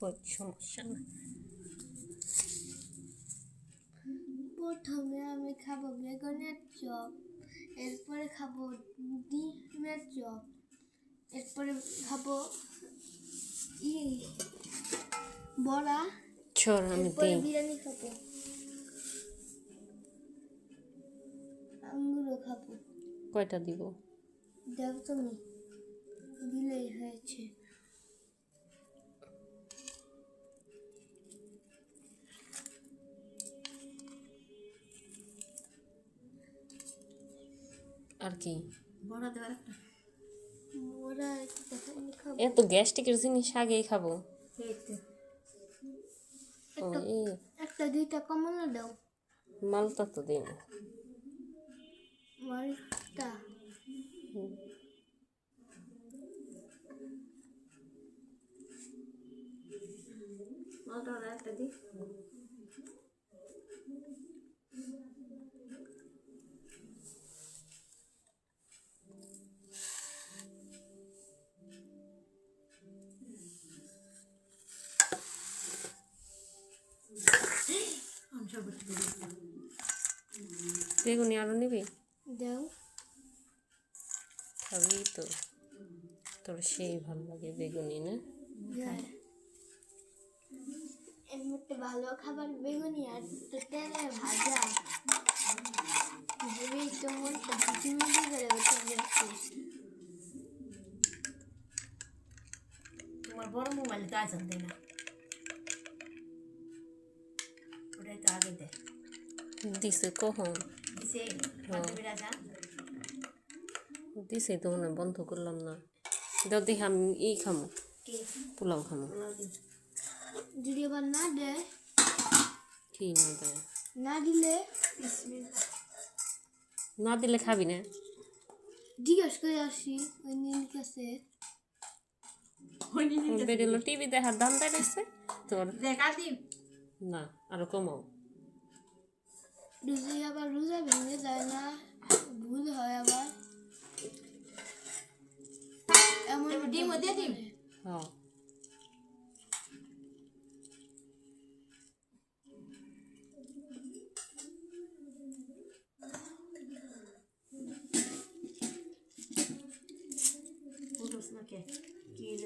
কই সমস্যা না প্রথমে আমি খাব বেগুনের চপ এরপরে খাব ডিমের চপ এরপরে খাব ই বড়া চল আমি দিই। বিরিয়ানি খাব। আঙ্গুরও খাব। কয়টা দিব? দেখো তুমি দিলেই হয়েছে। আর কি? এত গ্যাস্ট্রিকের জিনিস আগেই খাব। এই একটা দুইটা কমলা দাও। মালটা তো দিন মালটা। মালটা একটা দিই। বেগুনি আরও নিবি? দাও। খাবি তো। তোর সেই ভালো লাগে বেগুনি না? হ্যাঁ। এর মধ্যে ভালো খাবার বেগুনি আর তো তেলে ভাজা। ভেবেই তো মনটা ঝিমিঝি করে তোমার বড় মোবাইল তো দেয় না। আগে দিছে কখন দিছে তো মনে বন্ধ করলাম না দাও দেখি আমি ই খামো পোলাও খামো যদি আবার না দেয় কি না দেয় না দিলে না দিলে খাবি না জিজ্ঞেস করে আসি ওই নীল কাছে বেরোলো টিভি দেখার দাম দেখাইছে তোর দেখা দিন না আরও কমাও যদি আবার রোজা ভেঙে যায় না? ভুল হয় আবার। এমন ডিমও দিয়ে দিন হ্যাঁ। নিয়ে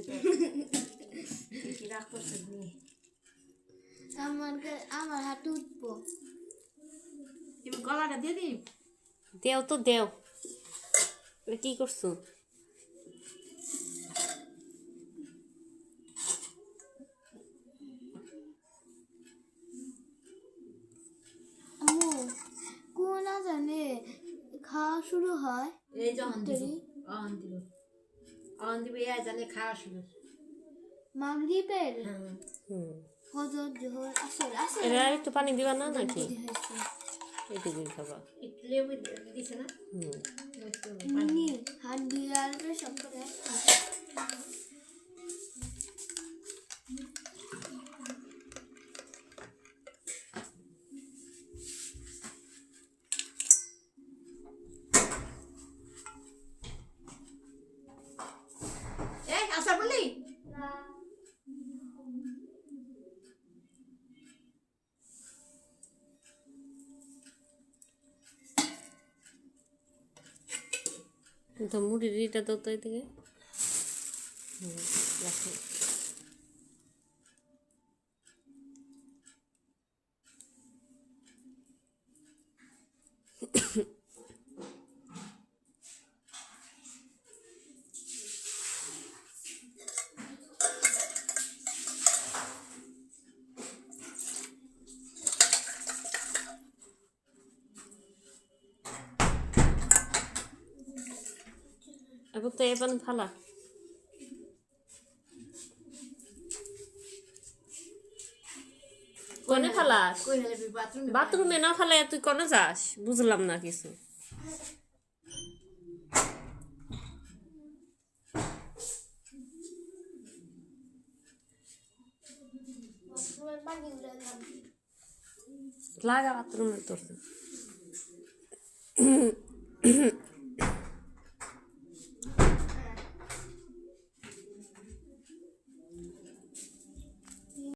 আমার আমার হাতে উঠবো। গলাটা দিয়ে দিন দেও তো দেও। কি করছ? আম্মু কোন জানে খাওয়া শুরু হয়? এই যখন দিব। অহন দিব। অহন দিব এই জানে খাওয়া শুরু। মাগরিবের হ্যাঁ। হুম। ফজর জোহর আসর আসর। এটা আর একটু পানি দিবা না নাকি? বুঝি হয়েছে এইটুকুই খাবা। একটু লেবু দিছে হুম। তো মুড়ি ইটা তো তো এদিকে। হুম, রাখো এবার তো এবার ফালা কোনে ফালাস বাথরুম না ফালে তুই কোনে যাস বুঝলাম না কিছু লাগা বাথরুমে তোর